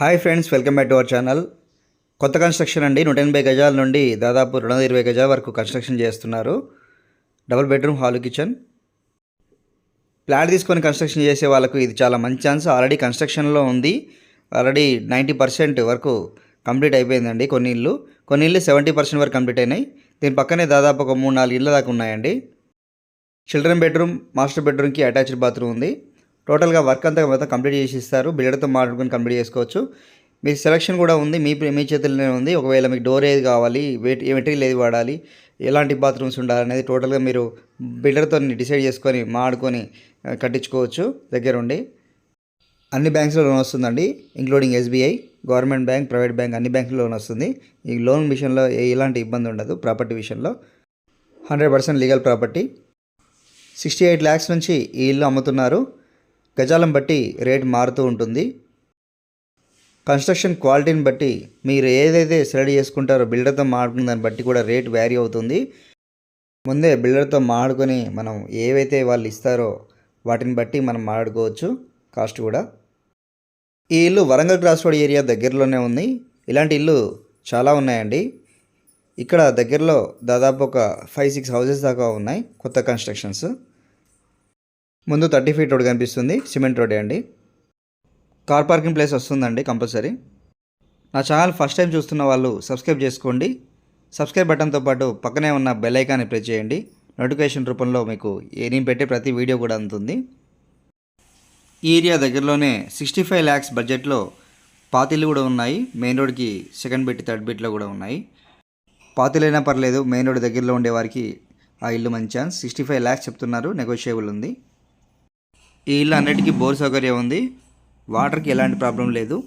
Hi friends welcome back to our channel కొత్త construction అండి. నూట ఎనభై గజాల నుండి దాదాపు రెండు వందల ఇరవై గజాల వరకు కన్స్ట్రక్షన్ చేస్తున్నారు. Double bedroom hall kitchen plot తీసుకొని కన్స్ట్రక్షన్ చేసే వాళ్ళకు ఇది చాలా మంచి ఛాన్స్ ఆల్రెడీ కన్స్ట్రక్షన్లో ఉంది. ఆల్రెడీ నైంటీ పర్సెంట్ వరకు కంప్లీట్ అయిపోయిందండి కొన్ని ఇల్లు కొన్ని ఇల్లు సెవెంటీ పర్సెంట్ వరకు కంప్లీట్ అయినాయి. దీని పక్కనే దాదాపు ఒక మూడు నాలుగు ఇళ్ళ దాకా ఉన్నాయండి. చిల్డ్రన్ బెడ్రూమ్ మాస్టర్ బెడ్రూమ్కి అటాచ్డ్ బాత్రూమ్ ఉంది. టోటల్గా వర్క్ అంతా మొత్తం కంప్లీట్ చేసి ఇస్తారు. బిల్డర్తో మాట్లాడుకుని కంప్లీట్ చేసుకోవచ్చు. మీ సెలక్షన్ కూడా ఉంది. మీ మీ చేతుల్లోనే ఉంది. ఒకవేళ మీకు డోర్ ఏది కావాలి వెయిట్ ఏ మెటీరియల్ ఏది వాడాలి ఎలాంటి బాత్రూమ్స్ ఉండాలనేది టోటల్గా మీరు బిల్డర్తో డిసైడ్ చేసుకొని మాడుకొని కట్టించుకోవచ్చు దగ్గరుండి. అన్ని బ్యాంక్స్లో లోన్ వస్తుందండి. Including SBI government bank private bank అన్ని బ్యాంకుల్లో లోన్ వస్తుంది. ఈ లోన్ విషయంలో ఏ- ఎలాంటి ఇబ్బంది ఉండదు ప్రాపర్టీ విషయంలో. Hundred percent legal property. Sixty eight lakhs నుంచి ఈ ఇల్లు అమ్ముతున్నారు. గజాలను బట్టి రేట్ మారుతూ ఉంటుంది. కన్స్ట్రక్షన్ క్వాలిటీని బట్టి మీరు ఏదైతే సెలెక్ట్ చేసుకుంటారో బిల్డర్తో మాట్లాడుకున్న దాన్ని బట్టి కూడా రేట్ వ్యారీ అవుతుంది. ముందే బిల్డర్తో మాడుకొని మనం ఏవైతే వాళ్ళు ఇస్తారో వాటిని బట్టి మనం మాట్లాడుకోవచ్చు. కాస్ట్ కూడా. ఈ ఇల్లు వరంగల్ క్రాస్ రోడ్ ఏరియా దగ్గరలోనే ఉంది. ఇలాంటి ఇల్లు చాలా ఉన్నాయండి. ఇక్కడ దగ్గరలో దాదాపు ఒక ఫైవ్ సిక్స్ హౌసెస్ దాకా ఉన్నాయి కొత్త కన్స్ట్రక్షన్స్ ముందు థర్టీ ఫీట్ రోడ్ కనిపిస్తుంది సిమెంట్ రోడే అండి. కార్ పార్కింగ్ ప్లేస్ వస్తుందండి కంపల్సరీ. నా ఛానల్ ఫస్ట్ టైం చూస్తున్న వాళ్ళు సబ్స్క్రైబ్ చేసుకోండి. సబ్స్క్రైబ్ బటన్తో పాటు పక్కనే ఉన్న బెల్ ఐకాన్ని ప్రెస్ చేయండి. నోటిఫికేషన్ రూపంలో మీకు ఏ- నేను పెట్టే ప్రతి వీడియో కూడా అందుతుంది. ఈ ఏరియా దగ్గరలోనే సిక్స్టీ ఫైవ్ ల్యాక్స్ బడ్జెట్లో పాతిళ్ళు కూడా ఉన్నాయి. మెయిన్ రోడ్కి సెకండ్ బిట్ థర్డ్ బిట్లో కూడా ఉన్నాయి. పాతిలైనా పర్లేదు మెయిన్ రోడ్ దగ్గరలో ఉండే వారికి ఆ ఇల్లు మంచి ఛాన్స్. సిక్స్టీ ఫైవ్ ల్యాక్స్ చెప్తున్నారు నెగోషియబుల్ ఉంది. ఈ ఇల్లు అన్నిటికీ బోర్ సౌకర్యం ఉంది. వాటర్కి ఎలాంటి ప్రాబ్లం లేదు.